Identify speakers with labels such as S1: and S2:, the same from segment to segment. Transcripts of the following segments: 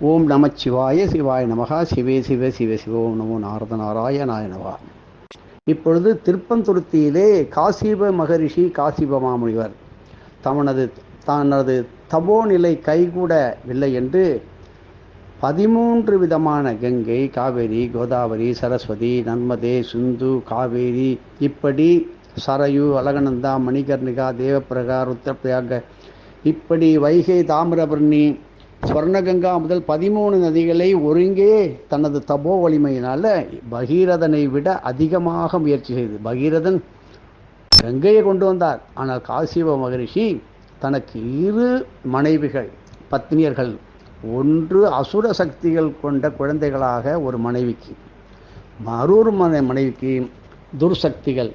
S1: ஓம் நம சிவாய நமகா. சிவே சிவ சிவ சிவ. ஓம் நமோ நாரத நாராயணாய நமகா. இப்பொழுது திருப்பந்துருத்தியிலே காசிப மகரிஷி காசிப மாமுனிவர் தமனது தனது தபோநிலை கைகூடவில்லை என்று பதிமூன்று விதமான கங்கை காவேரி கோதாவரி சரஸ்வதி நர்மதே சிந்து காவேரி இப்படி சரயு அலகநந்தா மணிகர்ணிகா தேவப்பிரகா ருத்ரப்பிரயாக இப்படி வைகை தாமிரபரணி ஸ்வர்ணகங்கா முதல் பதிமூணு நதிகளை ஒருங்கே தனது தபோ வலிமையினால் பகீரதனை விட அதிகமாக முயற்சி செய்து பகீரதன் கங்கையை கொண்டு வந்தார். ஆனால் காசிவ மகரிஷி தனக்கு இரு மனைவிகள் பத்னியர்கள் ஒன்று அசுர சக்திகள் கொண்ட குழந்தைகளாக ஒரு மனைவிக்கு மற்றொரு மனை மனைவிக்கு துர்சக்திகள்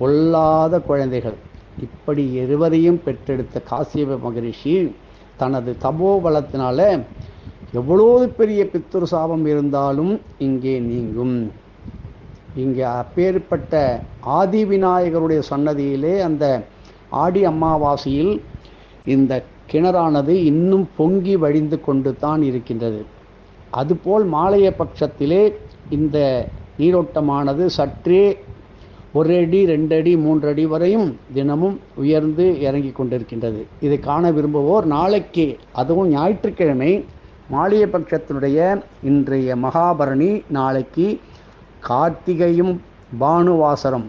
S1: பொல்லாத குழந்தைகள். இப்படி இருவரையும் பெற்றெடுத்த காசியப மகரிஷி தனது தபோபலத்தினால எவ்வளோ பெரிய பித்துரு சாபம் இருந்தாலும் இங்கே நீங்கும். இங்கே அப்பேற்பட்ட ஆதி விநாயகருடைய சன்னதியிலே அந்த ஆடி அமாவாசையில் இந்த கிணறானது இன்னும் பொங்கி வழிந்து கொண்டு தான் இருக்கின்றது. அதுபோல் மாலைய பட்சத்திலே இந்த நீரோட்டமானது சற்றே ஒரு அடி ரெண்டு அடி மூன்று அடி வரையும் தினமும் உயர்ந்து இறங்கி கொண்டிருக்கின்றது. இதை காண விரும்புவோர் நாளைக்கு அதுவும் ஞாயிற்றுக்கிழமை மாலிய பட்சத்தினுடைய இன்றைய மகாபரணி நாளைக்கு கார்த்திகையும் பானுவாசரம்.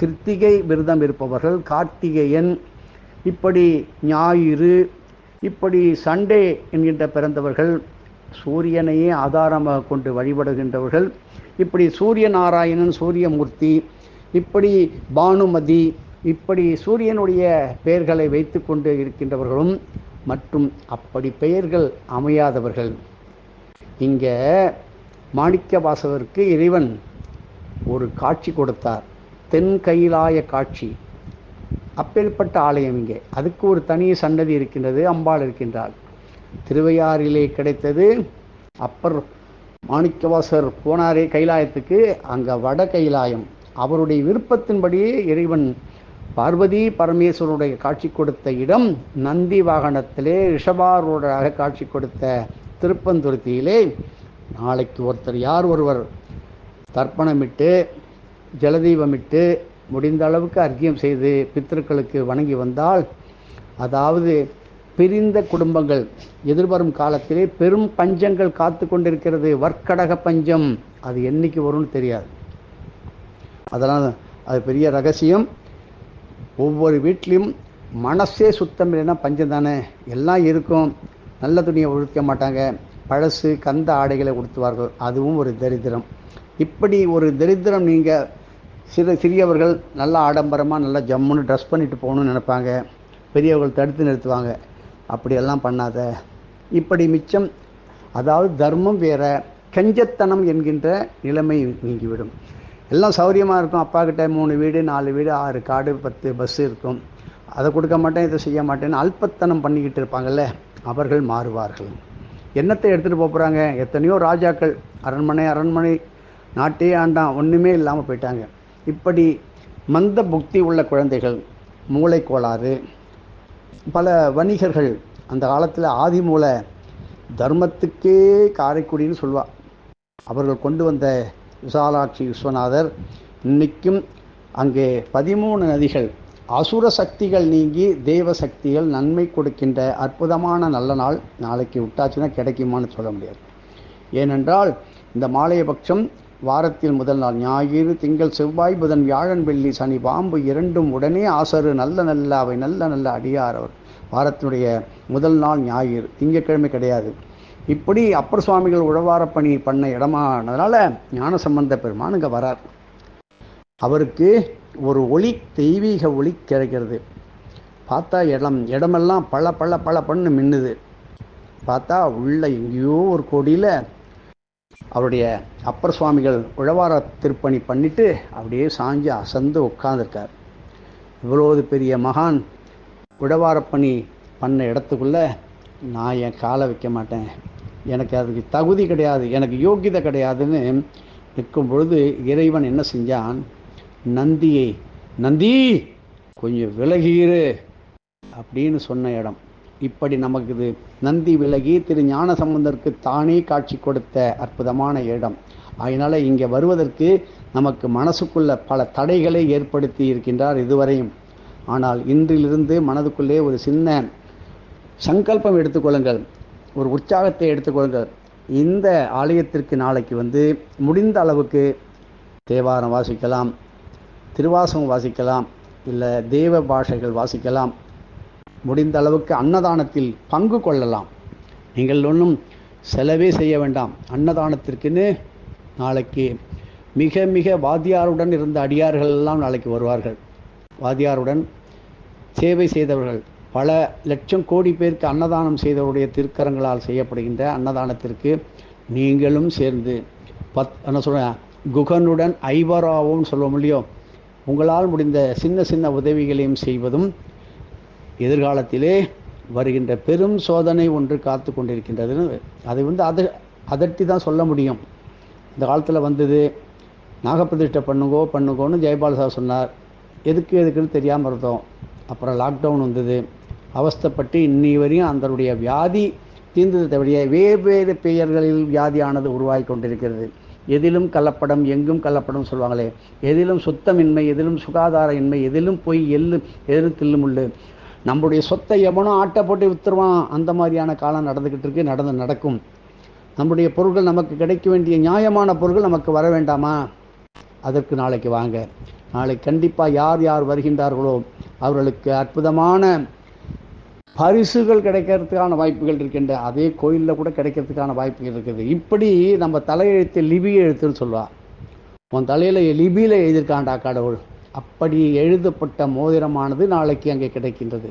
S1: கிருத்திகை விரதம் இருப்பவர்கள் கார்த்திகேயன் இப்படி ஞாயிறு இப்படி சண்டே என்கின்ற பிறந்தவர்கள் சூரியனையே ஆதாரமாக கொண்டு வழிபடுகின்றவர்கள் இப்படி சூரிய நாராயணன் சூரியமூர்த்தி இப்படி பானுமதி இப்படி சூரியனுடைய பெயர்களை வைத்து கொண்டு இருக்கின்றவர்களும் மற்றும் அப்படி பெயர்கள் அமையாதவர்கள். இங்கே மாணிக்க வாசகருக்கு இறைவன் ஒரு காட்சி கொடுத்தார். தென் கைலாய காட்சி. அப்பேற்பட்ட ஆலயம் இங்கே. அதுக்கு ஒரு தனி சன்னதி இருக்கின்றது அம்பாள் இருக்கின்றாள். திருவையாறிலே கிடைத்தது அப்பர் மாணிக்கவாசர் போனாரே கைலாயத்துக்கு அங்கே வட கைலாயம். அவருடைய விருப்பத்தின்படியே இறைவன் பார்வதி பரமேஸ்வருடைய காட்சி கொடுத்த இடம் நந்தி வாகனத்திலே ரிஷபாரூடராக காட்சி கொடுத்த திருப்பந்துருத்தியிலே. நாளைக்கு ஒருத்தர் யார் ஒருவர் தர்ப்பணமிட்டு ஜலதீபமிட்டு முடிந்த அளவுக்கு அர்க்கியம் செய்து பித்தர்களுக்கு வணங்கி வந்தால் அதாவது பிரிந்த குடும்பங்கள் எதிர்வரும் காலத்திலே பெரும் பஞ்சங்கள் காத்து கொண்டிருக்கிறது. வர்க்கடக பஞ்சம் அது என்னைக்கு வரும்னு தெரியாது. அதனால் அது பெரிய ரகசியம். ஒவ்வொரு வீட்லேயும் மனசே சுத்தம் இல்லைன்னா பஞ்சம் தானே? எல்லாம் இருக்கும். நல்ல துணியை உடுத்த மாட்டாங்க. பழசு கந்த ஆடைகளை உடுத்துவார்கள். அதுவும் ஒரு தரித்திரம். இப்படி ஒரு தரித்திரம் நீங்கள் சிறு சிறியவர்கள் நல்லா ஆடம்பரமாக நல்லா ஜம்முன்னு ட்ரெஸ் பண்ணிட்டு போகணும்னு நினைப்பாங்க. பெரியவர்கள் தடுத்து நிறுத்துவாங்க. அப்படியெல்லாம் பண்ணாத. இப்படி மிச்சம் அதாவது தர்மம் வேற. கஞ்சத்தனம் என்கின்ற நிலைமை நீங்கிவிடும். எல்லாம் சௌரியமாக இருக்கும். அப்பா கிட்ட மூணு வீடு நாலு வீடு ஆறு காடு பத்து பஸ் இருக்கும். அதை கொடுக்க மாட்டேன் இதை செய்ய மாட்டேன்னு அல்பத்தனம் பண்ணிக்கிட்டு இருப்பாங்கல்ல? அவர்கள் மாறுவார்கள். என்னத்தை எடுத்துகிட்டு போகிறாங்க எத்தனையோ ராஜாக்கள் அரண்மனை அரண்மனை நாட்டே ஆண்டான் ஒன்றுமே இல்லாமல் போயிட்டாங்க. இப்படி மந்த புக்தி உள்ள குழந்தைகள் மூளை கோளாறு பல வணிகர்கள் அந்த காலத்தில் ஆதி ஆதிமூல தர்மத்துக்கே காரைக்குடின்னு சொல்லுவாள் அவர்கள் கொண்டு வந்த விசாலாட்சி விஸ்வநாதர் இன்னைக்கும் அங்கே பதிமூணு நதிகள் அசுர சக்திகள் நீங்கி தெய்வ சக்திகள் நன்மை கொடுக்கின்ற அற்புதமான நல்ல நாள் நாளைக்கு விட்டாச்சுன்னா கிடைக்குமான்னு சொல்ல முடியாது. ஏனென்றால் இந்த மாலையபட்சம் வாரத்தில் முதல் நாள் ஞாயிறு திங்கள் செவ்வாய் புதன் வியாழன் வெள்ளி சனி பாம்பு இரண்டும் உடனே ஆசரு நல்ல நல்ல அவை நல்ல நல்ல அடியார் அவர். வாரத்தினுடைய முதல் நாள் ஞாயிறு திங்கட்கிழமை கிடையாது. இப்படி அப்பர் சுவாமிகள் உழவாரப்பணி பண்ண இடமானதுனால ஞான சம்பந்த பெருமான் இங்கே வரார். அவருக்கு ஒரு ஒளி தெய்வீக ஒளி கிடைக்கிறது. பார்த்தா இடம் இடமெல்லாம் பல பல பல பண்ணு மின்னுது. பார்த்தா உள்ள எங்கேயோ ஒரு கொடியில் அவருடைய அப்பர் சுவாமிகள் உழவார திருப்பணி பண்ணிட்டு அப்படியே சாஞ்சி அசந்து உட்காந்துருக்கார் இவ்வளவு பெரிய மகான் உழவாரப்பணி பண்ண இடத்துக்குள்ள நான் என் காலை வைக்க மாட்டேன். எனக்கு அதுக்கு தகுதி கிடையாது எனக்கு யோக்கியதை கிடையாதுன்னு நிற்கும் பொழுது இறைவன் என்ன செஞ்சான்? நந்தியை நந்தி கொஞ்சம் விலகீரு அப்படின்னு சொன்ன இடம். இப்படி நமக்கு இது நந்தி விலகி திரு ஞான சம்பந்தருக்கு தானே காட்சி கொடுத்த அற்புதமான இடம். அதனால் இங்கே வருவதற்கு நமக்கு மனசுக்குள்ள பல தடைகளை ஏற்படுத்தி இருக்கின்றார் இதுவரையும். ஆனால் இன்றிலிருந்து மனதுக்குள்ளே ஒரு சின்ன சங்கல்பம் எடுத்துக்கொள்ளுங்கள். ஒரு உற்சாகத்தை எடுத்துக்கொள்கிறார். இந்த ஆலயத்திற்கு நாளைக்கு வந்து முடிந்த அளவுக்கு தேவாரம் வாசிக்கலாம் திருவாசகம் வாசிக்கலாம் இல்லை தேவ பாஷைகள் வாசிக்கலாம். முடிந்த அளவுக்கு அன்னதானத்தில் பங்கு கொள்ளலாம். நீங்கள் ஒன்றும் செலவே செய்ய வேண்டாம். அன்னதானத்திற்குன்னு நாளைக்கு மிக மிக வாத்தியாருடன் இருந்த அடியார்கள் எல்லாம் நாளைக்கு வருவார்கள். வாத்தியாருடன் சேவை செய்தவர்கள் பல லட்சம் கோடி பேருக்கு அன்னதானம் செய்தவருடைய திருக்கரங்களால் செய்யப்படுகின்ற அன்னதானத்திற்கு நீங்களும் சேர்ந்து பத் என்ன சொல்கிறேன் குகனுடன் ஐவராவும் சொல்ல முடியும் உங்களால் முடிந்த சின்ன சின்ன உதவிகளையும் செய்வதும் எதிர்காலத்திலே வருகின்ற பெரும் சோதனை ஒன்று காத்து கொண்டிருக்கின்றதுன்னு அதை வந்து அது அதட்டி தான் சொல்ல முடியும். இந்த காலத்தில் வந்தது நாகப்பிரதிஷ்டை பண்ணுங்கோ பண்ணுங்கோன்னு ஜெயபால் சார் சொன்னார். எதுக்கு எதுக்குன்னு தெரியாமல் இருந்தோம். அப்புறம் லாக்டவுன் வந்தது. அவஸ்தைப்பட்டு இன்னி வரையும் அதனுடைய வியாதி தீர்ந்தது தவிர வேறு பெயர்களில் வியாதியானது உருவாகி கொண்டிருக்கிறது. எதிலும் கலப்படம் எங்கும் கலப்படம் சொல்லுவாங்களே. எதிலும் சுத்தமின்மை எதிலும் சுகாதார இன்மை எதிலும் போய் எள்ளு எதிலும் தில்லுமுள்ளு நம்முடைய சொத்தை எவனோ ஆட்டை போட்டு வித்துருவான். அந்த மாதிரியான காலம் நடந்துக்கிட்டு இருக்கு நடந்து நடக்கும். நம்முடைய பொருட்கள் நமக்கு கிடைக்க வேண்டிய நியாயமான பொருட்கள் நமக்கு வர வேண்டாமா? அதற்கு நாளைக்கு வாங்க. நாளை கண்டிப்பாக யார் யார் வருகின்றார்களோ அவர்களுக்கு அற்புதமான பரிசுகள் கிடைக்கிறதுக்கான வாய்ப்புகள் இருக்கின்ற அதே கோயிலில் கூட கிடைக்கிறதுக்கான வாய்ப்புகள் இருக்குது. இப்படி நம்ம தலையெழுத்து லிபி எழுத்துன்னு சொல்லுவா உன் தலையில் லிபியில் எழுதியிருக்காண்டா கடவுள். அப்படி எழுதப்பட்ட மோதிரமானது நாளைக்கு அங்கே கிடைக்கின்றது.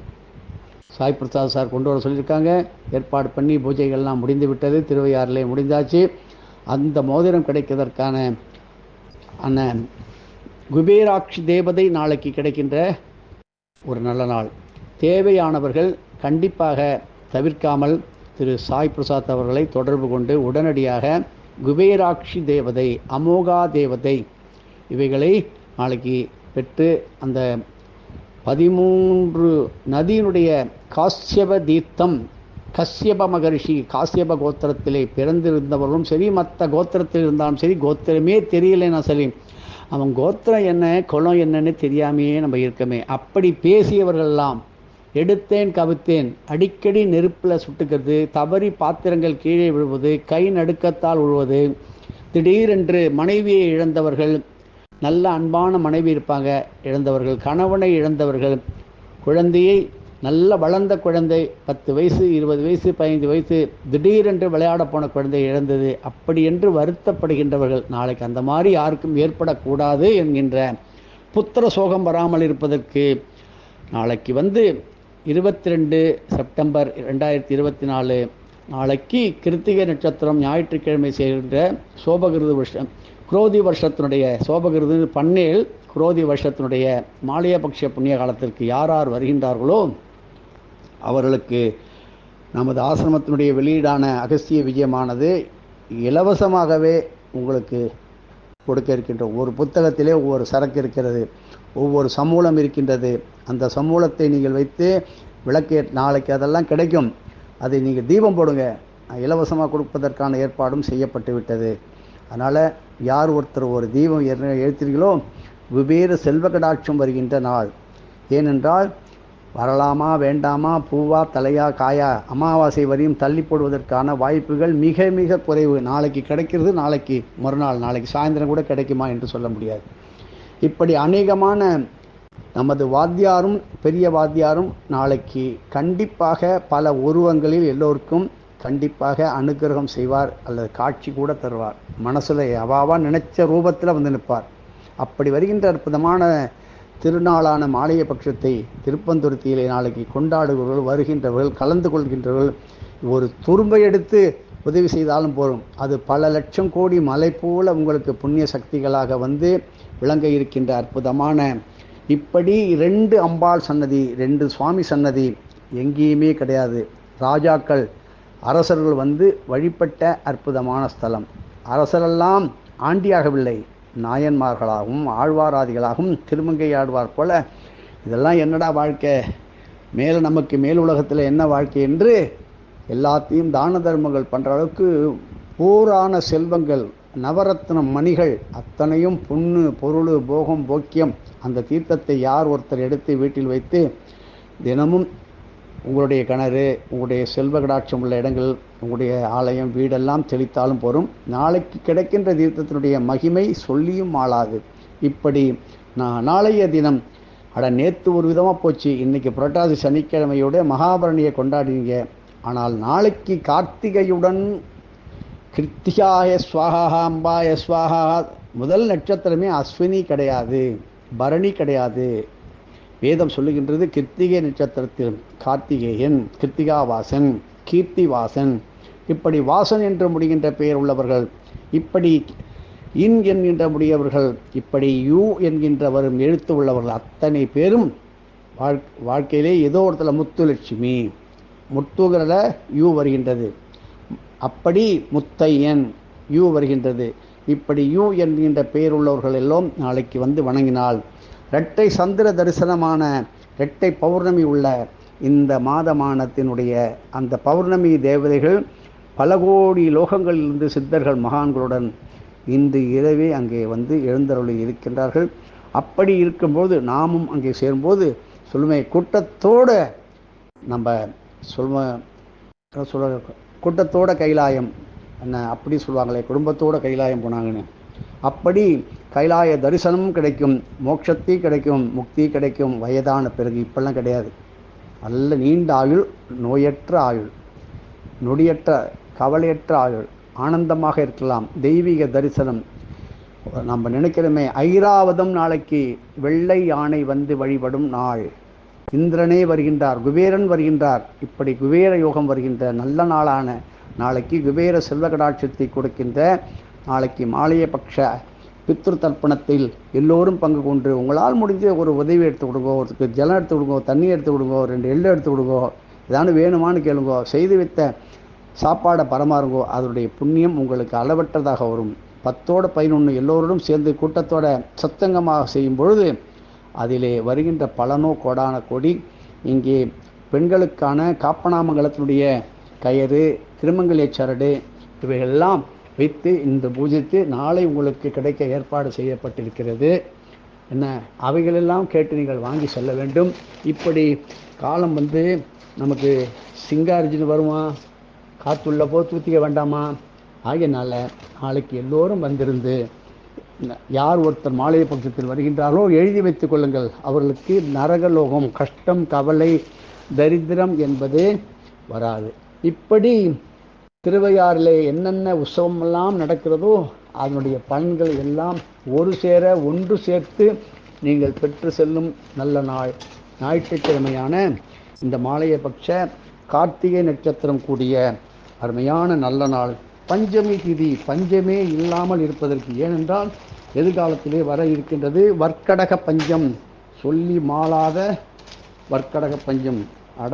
S1: சாய் பிரசாத் சார் கொண்டு வர சொல்லியிருக்காங்க. ஏற்பாடு பண்ணி பூஜைகள்லாம் முடிந்து விட்டது. திருவையாறிலே முடிந்தாச்சு. அந்த மோதிரம் கிடைக்கிறதற்கான அந்த குபேராட்சி தேவதை நாளைக்கு கிடைக்கின்ற ஒரு நல்ல நாள். தேவையானவர்கள் கண்டிப்பாக தவிர்க்காமல் திரு சாய் பிரசாத் அவர்களை தொடர்பு கொண்டு உடனடியாக குபேராட்சி தேவதை அமோகா தேவதை இவைகளை நாளைக்கு பெற்று அந்த பதிமூன்று நதியினுடைய காசியப தீர்த்தம் கஷ்யப மகரிஷி காசியப கோத்திரத்திலே பிறந்திருந்தவர்களும் சரி மற்ற கோத்திரத்தில் இருந்தாலும் சரி கோத்திரமே தெரியலைன்னா சரி. அவன் கோத்திரம் என்ன குளம் என்னன்னு தெரியாமையே நம்ம இருக்கமே. அப்படி பேசியவர்கள்லாம் எடுத்தேன் கவித்தேன். அடிக்கடி நெருப்பில் சுட்டுக்கிறது தவறி பாத்திரங்கள் கீழே விழுவது கை நடுக்கத்தால் விழுவது திடீரென்று மனைவியை இழந்தவர்கள் நல்ல அன்பான மனைவி இருப்பாங்க இழந்தவர்கள் கணவனை இழந்தவர்கள். குழந்தையை நல்ல வளர்ந்த குழந்தை பத்து வயசு இருபது வயசு பதினைந்து வயசு திடீரென்று விளையாட போன குழந்தை இழந்தது. அப்படி என்று வருத்தப்படுகின்றவர்கள். நாளைக்கு அந்த மாதிரி யாருக்கும் ஏற்படக்கூடாது என்கின்ற புத்திர சோகம் வராமல் இருப்பதற்கு நாளைக்கு வந்து இருபத்தி ரெண்டு செப்டம்பர் ரெண்டாயிரத்தி இருபத்தி நாலு நாளைக்கு கிருத்திகை நட்சத்திரம் ஞாயிற்றுக்கிழமை செய்கின்ற சோபகிருது வருஷம் குரோதி வருஷத்தினுடைய சோபகிருது பன்னேல் குரோதி வருஷத்தினுடைய மாலியபக்ஷ புண்ணிய காலத்திற்கு யார் யார் வருகின்றார்களோ அவர்களுக்கு நமது ஆசிரமத்தினுடைய வெளியீடான அகஸ்திய விஜயமானது இலவசமாகவே உங்களுக்கு கொடுக்க இருக்கின்ற ஒரு புத்தகத்திலே ஒவ்வொரு சரக்கு இருக்கிறது. ஒவ்வொரு சமூலம் இருக்கின்றது. அந்த சமூலத்தை நீங்கள் வைத்து விளக்கே நாளைக்கு அதெல்லாம் கிடைக்கும். அதை நீங்கள் தீபம் போடுங்க. இலவசமாக கொடுப்பதற்கான ஏற்பாடும் செய்யப்பட்டு விட்டது அதனால் யார் ஒருத்தர் ஒரு தீபம் எழுத்தீர்களோ வெவ்வேறு செல்வ கடாட்சம் வருகின்ற நாள். ஏனென்றால் வரலாமா வேண்டாமா பூவா தலையா காயா அமாவாசை வரையும் தள்ளி போடுவதற்கான வாய்ப்புகள் மிக மிக குறைவு. நாளைக்கு கிடைக்கிறது நாளைக்கு மறுநாள் நாளைக்கு சாயந்தரம் கூட கிடைக்குமா என்று சொல்ல முடியாது. இப்படி அநேகமான நமது வாத்தியாரும் பெரிய வாத்தியாரும் நாளைக்கு கண்டிப்பாக பல உருவங்களில் எல்லோருக்கும் கண்டிப்பாக அனுகிரகம் செய்வார் அல்லது காட்சி கூட தருவார். மனசில் அவாவா நினைச்ச ரூபத்தில் வந்து நிற்பார். அப்படி வருகின்ற அற்புதமான திருநாளான மாலைய பட்சத்தை திருப்பந்துருத்தியிலே நாளைக்கு கொண்டாடுகிறவர்கள் வருகின்றவர்கள் கலந்து கொள்கின்றவர்கள் ஒரு துரும்பை எடுத்து உதவி செய்தாலும் போதும் அது பல லட்சம் கோடி மலை போல உங்களுக்கு புண்ணிய சக்திகளாக வந்து விளங்க இருக்கின்ற அற்புதமான இப்படி ரெண்டு அம்பாள் சன்னதி ரெண்டு சுவாமி சன்னதி எங்கேயுமே கிடையாது. ராஜாக்கள் அரசர்கள் வந்து வழிபட்ட அற்புதமான ஸ்தலம். அரசரெல்லாம் ஆண்டியாகவில்லை. நாயன்மார்களாகவும் ஆழ்வாராதிகளாகவும் திருமங்கை ஆழ்வார் போல இதெல்லாம் என்னடா வாழ்க்கை? மேலே நமக்கு மேல் உலகத்தில் என்ன வாழ்க்கை என்று எல்லாத்தையும் தான தர்மங்கள் பண்ணுற அளவுக்கு பூரான செல்வங்கள் நவரத்னம் மணிகள் அத்தனையும் பொண்ணு பொருள் போகம் போக்கியம். அந்த தீர்த்தத்தை யார் ஒருத்தர் எடுத்து வீட்டில் வைத்து தினமும் உங்களுடைய கிணறு உங்களுடைய செல்வ கடாட்சம் உள்ள இடங்கள் உங்களுடைய ஆலயம் வீடெல்லாம் தெளித்தாலும் போரும். நாளைக்கு கிடைக்கின்ற தீர்த்தத்தினுடைய மகிமை சொல்லியும் ஆளாது. இப்படி நான் நாளைய தினம் அட நேற்று ஒரு விதமாக போச்சு இன்னைக்கு புரட்டாசி சனிக்கிழமையோட மகாபரணியை கொண்டாடினீங்க ஆனால் நாளைக்கு கார்த்திகையுடன் கிருத்திகாய ஸ்வாகா அம்பாய ஸ்வாகா முதல் நட்சத்திரமே அஸ்வினி கிடையாது பரணி கிடையாது. வேதம் சொல்லுகின்றது கிருத்திகை நட்சத்திரத்தில் கார்த்திகேயன் கிருத்திகாவாசன் கீர்த்திவாசன். இப்படி வாசன் என்று முடிகின்ற பெயர் உள்ளவர்கள் இப்படி இன் என்கின்ற முடியவர்கள் இப்படி யூ என்கின்ற வரும் எழுத்து உள்ளவர்கள் அத்தனை பேரும் வாழ் வாழ்க்கையிலே ஏதோ ஒருத்தல முத்துலட்சுமி. முத்துகிறத யூ வருகின்றது. அப்படி முத்தையன் யூ வருகின்றது. இப்படி யூ என்கின்ற பெயர் உள்ளவர்கள் எல்லாம் நாளைக்கு வந்து வணங்கினால் இரட்டை சந்திர தரிசனமான இரட்டை பௌர்ணமி உள்ள இந்த மாதமானத்தினுடைய அந்த பௌர்ணமி தேவதைகள் பல கோடி லோகங்களிலிருந்து சித்தர்கள் மகான்களுடன் இன்று இரவே அங்கே வந்து எழுந்தருளி இருக்கின்றார்கள். அப்படி இருக்கும்போது நாமும் அங்கே சேரும்போது சொல்லுமே கூட்டத்தோடு நம்ம சொல்லுவ சொல்ல கூட்டத்தோட கைலாயம். என்ன அப்படி சொல்லுவாங்களே குடும்பத்தோட கைலாயம் போனாங்கன்னு. அப்படி கைலாய தரிசனமும் கிடைக்கும் மோட்சத்தி கிடைக்கும் முக்தி கிடைக்கும் வயதான பிறகு இப்பெல்லாம் கிடையாது. நல்ல நீண்ட ஆயுள் நோயற்ற ஆயுள் நொடியற்ற கவலையற்ற ஆயுள் ஆனந்தமாக இருக்கலாம். தெய்வீக தரிசனம். நம்ம நினைக்கிறோமே ஐராவதம் நாளைக்கு வெள்ளை யானை வந்து வழிபடும் நாள். இந்திரனே வருகின்றார் குபேரன் வருகின்றார். இப்படி குபேர யோகம் வருகின்ற நல்ல நாளான நாளைக்கு குபேர செல்வ கடாட்சத்தை கொடுக்கின்ற நாளைக்கு மாலைய பட்ச பித்ரு தர்ப்பணத்தில் எல்லோரும் பங்கு கொண்டு உங்களால் முடிஞ்ச ஒரு உதவி எடுத்து கொடுங்க ஒருத்தருக்கு ஜலம் எடுத்து கொடுங்கோ தண்ணி எடுத்து கொடுங்கோ ரெண்டு எள்ளு எடுத்து கொடுங்கோ ஏதானு வேணுமான்னு கேளுங்க செய்து வைத்த சாப்பாடை பரமாறுங்கோ அதனுடைய புண்ணியம் உங்களுக்கு அளவற்றதாக வரும். பத்தோட பதினொன்று எல்லோரோடும் சேர்ந்து கூட்டத்தோட சத்தங்கமாக செய்யும் பொழுது அதிலே வருகின்ற பலனோ கோடான கொடி இங்கே பெண்களுக்கான காப்பனாமங்கலத்தினுடைய கயிறு திருமங்கலிய சரடு இவைகளெல்லாம் வைத்து இந்த பூஜித்து நாளை உங்களுக்கு கிடைக்க ஏற்பாடு செய்யப்பட்டிருக்கிறது. என்ன? அவைகளெல்லாம் கேட்டு நீங்கள் வாங்கி செல்ல வேண்டும். இப்படி காலம் வந்து நமக்கு சிங்காரிஜின்னு வருமா? காற்றுள்ள போ தூத்திக்க வேண்டாமா? ஆகியனால நாளைக்கு எல்லோரும் வந்திருந்து யார் ஒருத்தர் மாலைய பட்சத்தில் வருகின்றாரோ எழுதி வைத்துக் கொள்ளுங்கள். அவர்களுக்கு நரகலோகம் கஷ்டம் கவலை தரித்திரம் என்பது வராது. இப்படி திருவையாறிலே என்னென்ன உற்சவமெல்லாம் நடக்கிறதோ அதனுடைய பலன்கள் எல்லாம் ஒரு சேர ஒன்று சேர்த்து நீங்கள் பெற்று செல்லும் நல்ல நாள். ஞாயிற்றுக்கிழமையான இந்த மாலைய பட்ச கார்த்திகை நட்சத்திரம் கூடிய அருமையான நல்ல நாள். பஞ்சமி திதி பஞ்சமே இல்லாமல் இருப்பதற்கு ஏனென்றால் எதிர்காலத்திலே வர இருக்கின்றது வர்க்கடக பஞ்சம். சொல்லி மாளாத வர்க்கடக பஞ்சம். அட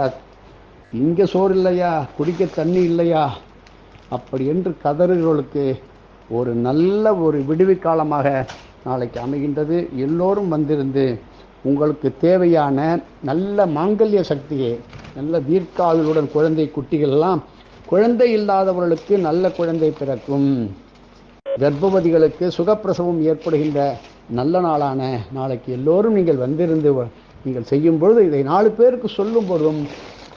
S1: இங்கே சோறு இல்லையா? குடிக்க தண்ணி இல்லையா? அப்படி என்று கதறுகளுக்கு ஒரு நல்ல ஒரு விடுவி காலமாக நாளைக்கு அமைகின்றது. எல்லோரும் வந்திருந்து உங்களுக்கு தேவையான நல்ல மாங்கல்ய சக்தியை நல்ல தீர்க்காயுளுடன் குழந்தை குட்டிகள் எல்லாம் குழந்தை இல்லாதவர்களுக்கு நல்ல குழந்தை பிறக்கும். கர்ப்பவதிகளுக்கு சுகப்பிரசவம் ஏற்படுகின்ற நல்ல நாளான நாளைக்கு எல்லோரும் நீங்கள் வந்திருந்து நீங்கள் செய்யும் பொழுது இதை நாலு பேருக்கு சொல்லும் பொழுதும்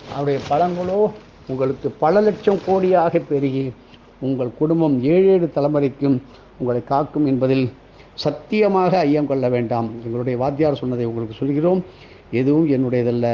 S1: அவருடைய பலன்களோ உங்களுக்கு பல லட்சம் கோடியாக பெருகி உங்கள் குடும்பம் ஏழு ஏழு தலைமுறைக்கும் உங்களை காக்கும் என்பதில் சத்தியமாக ஐயம் கொள்ள வேண்டாம். எங்களுடைய வாத்தியார் சொன்னதை உங்களுக்கு சொல்கிறோம். எதுவும் என்னுடையதல்ல.